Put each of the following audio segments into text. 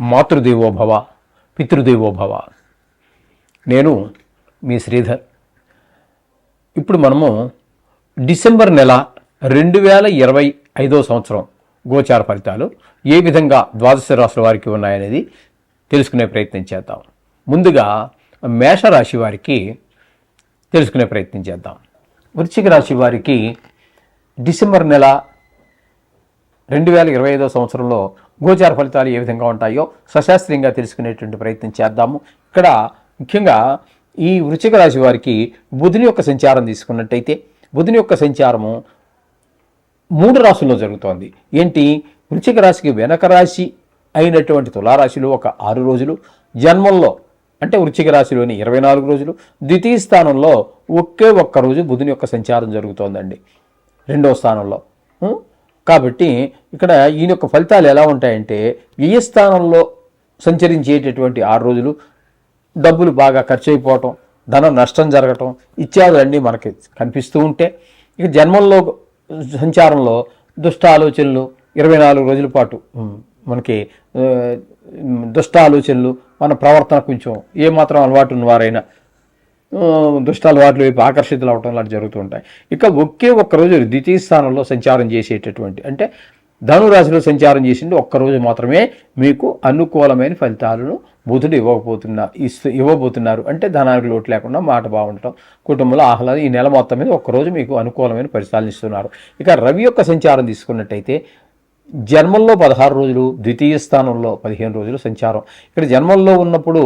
మాతృదేవోభవ పితృదేవోభవ నేను మీ శ్రీధర్. ఇప్పుడు మనము డిసెంబర్ నెల రెండు వేల ఇరవై ఐదో సంవత్సరం గోచార ఫలితాలు ఏ విధంగా ద్వాదశ రాశుల వారికి ఉన్నాయనేది తెలుసుకునే ప్రయత్నం చేద్దాం. ముందుగా మేషరాశి వారికి తెలుసుకునే ప్రయత్నం చేద్దాం. వృశ్చిక రాశి వారికి డిసెంబర్ నెల రెండు వేల ఇరవై ఐదో సంవత్సరంలో గోచార ఫలితాలు ఏ విధంగా ఉంటాయో సశాస్త్రీయంగా తెలుసుకునేటువంటి ప్రయత్నం చేద్దాము. ఇక్కడ ముఖ్యంగా ఈ వృశ్చిక రాశి వారికి బుధుని యొక్క సంచారం తీసుకున్నట్టయితే బుధుని యొక్క సంచారము మూడు రాశుల్లో జరుగుతోంది. ఏంటి? వృశ్చిక రాశికి వెనక రాశి అయినటువంటి తులారాశిలో ఒక ఆరు రోజులు జన్మంలో అంటే వృశ్చిక రాశిలోని ఇరవై నాలుగు రోజులు ద్వితీయ స్థానంలో ఒకే ఒక్క రోజు బుధుని యొక్క సంచారం జరుగుతోందండి. రెండో స్థానంలో. కాబట్టి ఇక్కడ ఈయన యొక్క ఫలితాలు ఎలా ఉంటాయంటే వ్యయ స్థానంలో సంచరించేటటువంటి ఆరు రోజులు డబ్బులు బాగా ఖర్చు అయిపోవటం ధన నష్టం జరగటం ఇత్యాదులన్నీ మనకి కనిపిస్తూ ఉంటే ఇక జన్మంలో సంచారంలో దుష్ట ఆలోచనలు ఇరవై నాలుగు రోజుల పాటు మనకి దుష్ట ఆలోచనలు మన ప్రవర్తన కొంచెం ఏమాత్రం అలవాటు ఉన్నవారైనా దుష్టాలు వాటిలో వైపు ఆకర్షితులు అవటం లాంటి జరుగుతూ ఉంటాయి. ఇక ఒకే ఒక్క రోజు ద్వితీయ స్థానంలో సంచారం చేసేటటువంటి అంటే ధనురాశిలో సంచారం చేసింది ఒక్కరోజు మాత్రమే మీకు అనుకూలమైన ఫలితాలను బుధుడు ఇవ్వకపోతున్నా ఇస్తూ ఇవ్వబోతున్నారు. అంటే ధనానికి లోటు లేకుండా మాట బాగుండటం కుటుంబంలో ఆహ్లాదం ఈ నెల మొత్తం మీద ఒక్కరోజు మీకు అనుకూలమైన ఫలితాలను ఇస్తున్నారు. ఇక రవి యొక్క సంచారం తీసుకున్నట్టయితే జన్మంలో పదహారు రోజులు ద్వితీయ స్థానంలో పదిహేను రోజులు సంచారం. ఇక్కడ జన్మంలో ఉన్నప్పుడు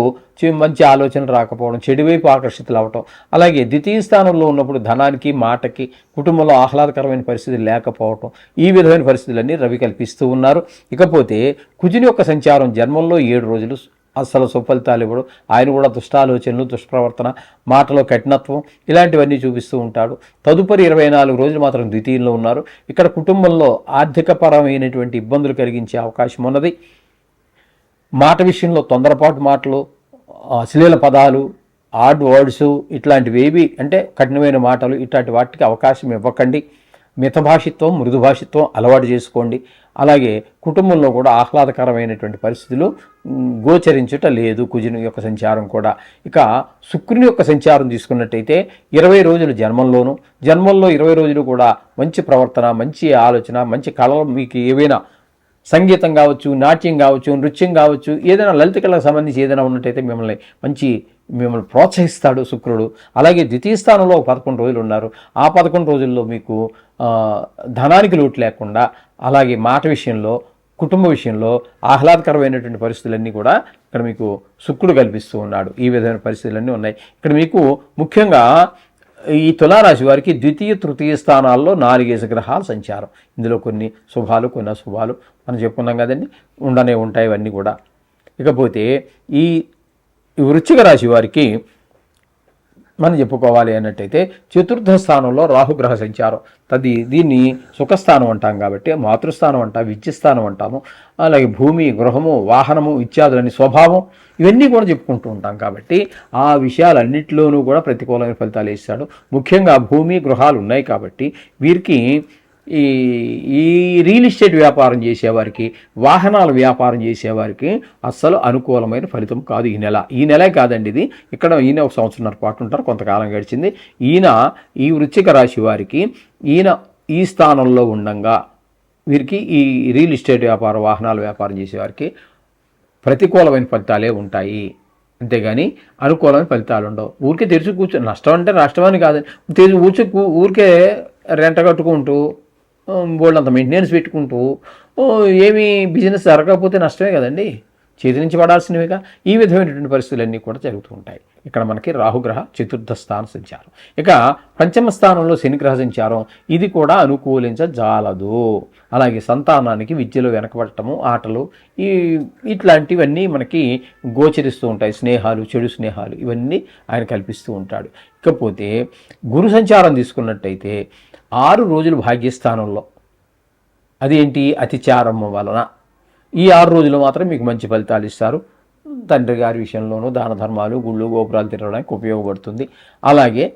మంచి ఆలోచన రాకపోవడం చెడు వైపు ఆకర్షితులు అవటం అలాగే ద్వితీయ స్థానంలో ఉన్నప్పుడు ధనానికి మాటకి కుటుంబంలో ఆహ్లాదకరమైన పరిస్థితి లేకపోవటం ఈ విధమైన పరిస్థితులన్నీ రవి కల్పిస్తూ ఉన్నారు. ఇకపోతే కుజుని యొక్క సంచారం జన్మంలో ఏడు రోజులు అసలు సుఫలితాలు ఇవ్వడు. ఆయన కూడా దుష్టాలోచనలు దుష్ప్రవర్తన మాటలో కఠినత్వం ఇలాంటివన్నీ చూపిస్తూ ఉంటాడు. తదుపరి ఇరవై నాలుగు రోజులు మాత్రం ద్వితీయంలో ఉన్నారు. ఇక్కడ కుటుంబంలో ఆర్థికపరమైనటువంటి ఇబ్బందులు కలిగించే అవకాశం ఉన్నది. మాట విషయంలో తొందరపాటు మాటలు అశ్లీల పదాలు ఆడ్ వర్డ్స్ ఇట్లాంటివి ఏవి అంటే కఠినమైన మాటలు ఇట్లాంటి వాటికి అవకాశం ఇవ్వకండి. మితభాషిత్వం మృదుభాషిత్వం అలవాటు చేసుకోండి. అలాగే కుటుంబంలో కూడా ఆహ్లాదకరమైనటువంటి పరిస్థితులు గోచరించుట లేదు కుజుని యొక్క సంచారం కూడా. ఇక శుక్రుని యొక్క సంచారం తీసుకున్నట్టయితే ఇరవై రోజులు జన్మంలోను జన్మంలో ఇరవై రోజులు కూడా మంచి ప్రవర్తన మంచి ఆలోచన మంచి కళలు మీకు ఏవైనా సంగీతం కావచ్చు నాట్యం కావచ్చు నృత్యం కావచ్చు ఏదైనా లలిత కళకు సంబంధించి ఏదైనా ఉన్నట్టయితే మిమ్మల్ని మంచి మిమ్మల్ని ప్రోత్సహిస్తాడు శుక్రుడు. అలాగే ద్వితీయ స్థానంలో ఒక పదకొండు రోజులు ఉన్నారు. ఆ పదకొండు రోజుల్లో మీకు ధనానికి లోటు లేకుండా అలాగే మాట విషయంలో కుటుంబ విషయంలో ఆహ్లాదకరమైనటువంటి పరిస్థితులన్నీ కూడా ఇక్కడ మీకు శుక్రుడు కల్పిస్తూ ఉన్నాడు. ఈ విధమైన పరిస్థితులన్నీ ఉన్నాయి. ఇక్కడ మీకు ముఖ్యంగా ఈ తులారాశి వారికి ద్వితీయ తృతీయ స్థానాల్లో నాలుగేసి గ్రహాల సంచారం. ఇందులో కొన్ని శుభాలు కొన్ని అశుభాలు మనం చెప్పుకున్నాం కదండి. ఉండనే ఉంటాయి ఇవన్నీ కూడా. ఇకపోతే ఈ వృశ్చిక రాశి వారికి మనం చెప్పుకోవాలి అన్నట్టయితే చతుర్థ స్థానంలో రాహుగ్రహ సంచారం. తది దీన్ని సుఖస్థానం అంటాం కాబట్టి మాతృస్థానం అంటాం విద్యస్థానం అంటాము. అలాగే భూమి గృహము వాహనము ఇత్యాదులని స్వభావం ఇవన్నీ కూడా చెప్పుకుంటూ ఉంటాం కాబట్టి ఆ విషయాలన్నింటిలోనూ కూడా ప్రతికూలమైన ఫలితాలు ఇస్తాడు. ముఖ్యంగా భూమి గృహాలు ఉన్నాయి కాబట్టి వీరికి ఈ ఈ రియల్ ఎస్టేట్ వ్యాపారం చేసేవారికి వాహనాల వ్యాపారం చేసేవారికి అస్సలు అనుకూలమైన ఫలితం కాదు ఈ నెల. ఈ నెలే కాదండి ఇది. ఇక్కడ ఈయన ఒక సంవత్సరంన్నర పాటు ఉంటారు కొంతకాలం గడిచింది. ఈయన ఈ వృశ్చిక రాశి వారికి ఈయన ఈ స్థానంలో ఉండంగా వీరికి ఈ రియల్ ఎస్టేట్ వ్యాపారం వాహనాల వ్యాపారం చేసేవారికి ప్రతికూలమైన ఫలితాలే ఉంటాయి. అంతేగాని అనుకూలమైన ఫలితాలు ఉండవు. ఊరికే తెరిచి కూర్చో నష్టం అంటే నష్టం అని కాదు. తెరిచి కూర్చో ఊరికే రెంట కట్టుకుంటూ బోల్డంత మెయింటెనెన్స్ పెట్టుకుంటూ ఏమీ బిజినెస్ జరగకపోతే నష్టమే కదండి. చేతి నుంచి పడాల్సినవిగా. ఈ విధమైనటువంటి పరిస్థితులన్నీ కూడా జరుగుతూ ఉంటాయి. ఇక్కడ మనకి రాహుగ్రహ చతుర్థ స్థాన సంచారం. ఇక పంచమ స్థానంలో శనిగ్రహ సంచారం. ఇది కూడా అనుకూలించజాలదు. అలాగే సంతానానికి విద్యలో వెనకబడటము ఆటలు ఈ ఇట్లాంటివన్నీ మనకి గోచరిస్తూ ఉంటాయి. స్నేహాలు చెడు స్నేహాలు ఇవన్నీ ఆయన కల్పిస్తూ ఉంటాడు. ఇకపోతే గురు సంచారం తీసుకున్నట్టయితే ఆరు రోజులు భాగ్యస్థానంలో. అదేంటి? అతిచారం వలన. ఈ ఆరు రోజులు మాత్రం మీకు మంచి ఫలితాలు ఇస్తారు. తండ్రి గారి విషయంలోనూ దాన ధర్మాలు గుళ్ళు గోపురాలు తిరగడానికి ఉపయోగపడుతుంది. అలాగే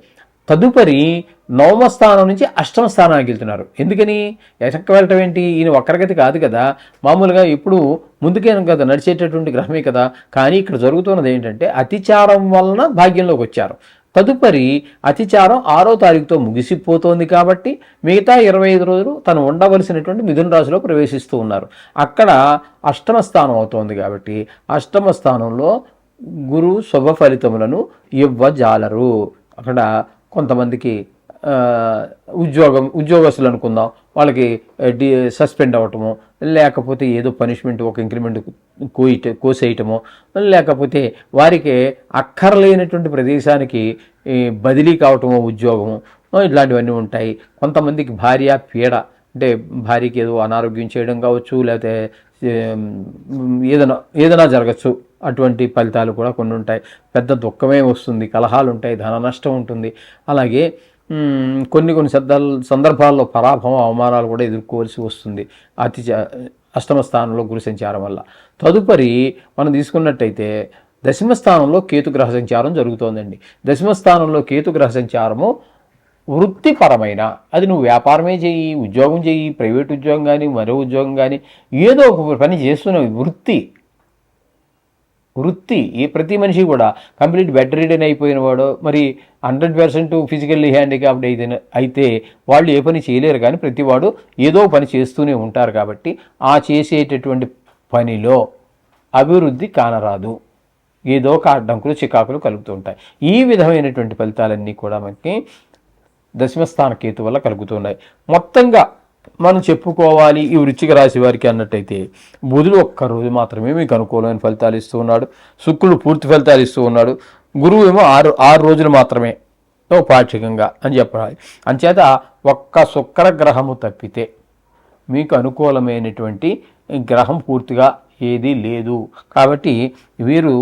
తదుపరి నవమ స్థానం నుంచి అష్టమ స్థానానికి వెళ్తున్నారు. ఎందుకని? ఎటక్క వెళ్ళటం ఏంటి? ఈయన ఒక్కరిగతి కాదు కదా. మామూలుగా ఇప్పుడు ముందుకే కదా నడిచేటటువంటి గ్రహమే కదా. కానీ ఇక్కడ జరుగుతున్నది ఏంటంటే అతిచారం వలన భాగ్యంలోకి వచ్చారు. తదుపరి అతిచారం ఆరో తారీఖుతో ముగిసిపోతోంది కాబట్టి మిగతా ఇరవై ఐదు రోజులు తను ఉండవలసినటువంటి మిథున రాశిలో ప్రవేశిస్తూ ఉన్నారు. అక్కడ అష్టమ స్థానం అవుతోంది కాబట్టి అష్టమ స్థానంలో గురు శుభ ఫలితములను ఇవ్వజాలరు. అక్కడ కొంతమందికి ఉద్యోగం ఉద్యోగస్తులు అనుకుందాం. వాళ్ళకి డి సస్పెండ్ అవ్వటము లేకపోతే ఏదో పనిష్మెంట్ ఒక ఇంక్రిమెంట్ కోయిట కోసేయటము లేకపోతే వారికి అక్కర్లేనటువంటి ప్రదేశానికి ఈ, బదిలీ కావటము ఉద్యోగము ఇట్లాంటివన్నీ ఉంటాయి. కొంతమందికి భార్య పీడ అంటే భార్యకి ఏదో అనారోగ్యం చేయడం కావచ్చు లేకపోతే ఏదైనా ఏదైనా జరగచ్చు. అటువంటి ఫలితాలు కూడా కొన్ని ఉంటాయి. పెద్ద దుఃఖమే వస్తుంది కలహాలు ఉంటాయి ధన నష్టం ఉంటుంది. అలాగే కొన్ని కొన్ని శబ్దాలు సందర్భాల్లో పరాభవం అవమానాలు కూడా ఎదుర్కోవాల్సి వస్తుంది. అతి అష్టమ స్థానంలో గురు సంచారం వల్ల. తదుపరి మనం తీసుకున్నట్టయితే దశమ స్థానంలో కేతు గ్రహ సంచారం జరుగుతోందండి. దశమ స్థానంలో కేతు గ్రహ సంచారము వృత్తిపరమైన అది నువ్వు వ్యాపారమే చేయి ఉద్యోగం చేయి ప్రైవేట్ ఉద్యోగం కానీ మరో ఉద్యోగం కానీ ఏదో ఒక పని చేస్తున్నావు వృత్తి వృత్తి ఈ ప్రతి మనిషి కూడా కంప్లీట్ బెడ్ రీడన్ అయిపోయిన వాడు మరి హండ్రెడ్ పర్సెంట్ ఫిజికల్లీ హ్యాండిక్యాప్డ్ అయితే అయితే వాళ్ళు ఏ పని చేయలేరు కానీ ప్రతివాడు ఏదో పని చేస్తూనే ఉంటారు కాబట్టి ఆ చేసేటటువంటి పనిలో అభివృద్ధి కానరాదు. ఏదో ఒక అడ్డంకులు చికాకులు కలుగుతూ ఉంటాయి. ఈ విధమైనటువంటి ఫలితాలన్నీ కూడా మనకి దశమస్థాన కేతు వల్ల కలుగుతున్నాయి. మొత్తంగా మనం చెప్పుకోవాలి ఈ వృచ్చిక రాశి వారికి అన్నట్టయితే బుధుడు ఒక్క రోజు మాత్రమే మీకు అనుకూలమైన ఫలితాలు ఇస్తూ ఉన్నాడు. శుక్రుడు పూర్తి ఫలితాలు ఇస్తూ ఉన్నాడు. గురువు ఏమో ఆరు ఆరు రోజులు మాత్రమే పాక్షికంగా అని చెప్పాలి. అంచేత ఒక్క శుక్ర గ్రహము తప్పితే మీకు అనుకూలమైనటువంటి గ్రహం పూర్తిగా ఏదీ లేదు. కాబట్టి వీరు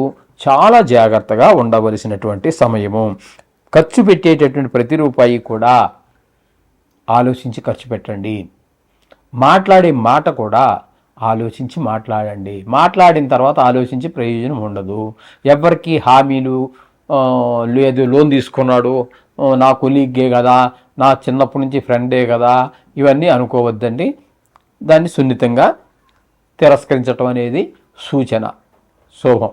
చాలా జాగ్రత్తగా ఉండవలసినటువంటి సమయము. ఖర్చు పెట్టేటటువంటి ప్రతి రూపాయి కూడా ఆలోచించి ఖర్చు పెట్టండి. మాట్లాడే మాట కూడా ఆలోచించి మాట్లాడండి. మాట్లాడిన తర్వాత ఆలోచించి ప్రయోజనం ఉండదు. ఎవరికి హామీలు లేదు లోన్ తీసుకున్నాడు నా కొలీగ్గే కదా నా చిన్నప్పటి నుంచి ఫ్రెండే కదా ఇవన్నీ అనుకోవద్దండి. దాన్ని సున్నితంగా తిరస్కరించటం అనేది సూచన శుభం.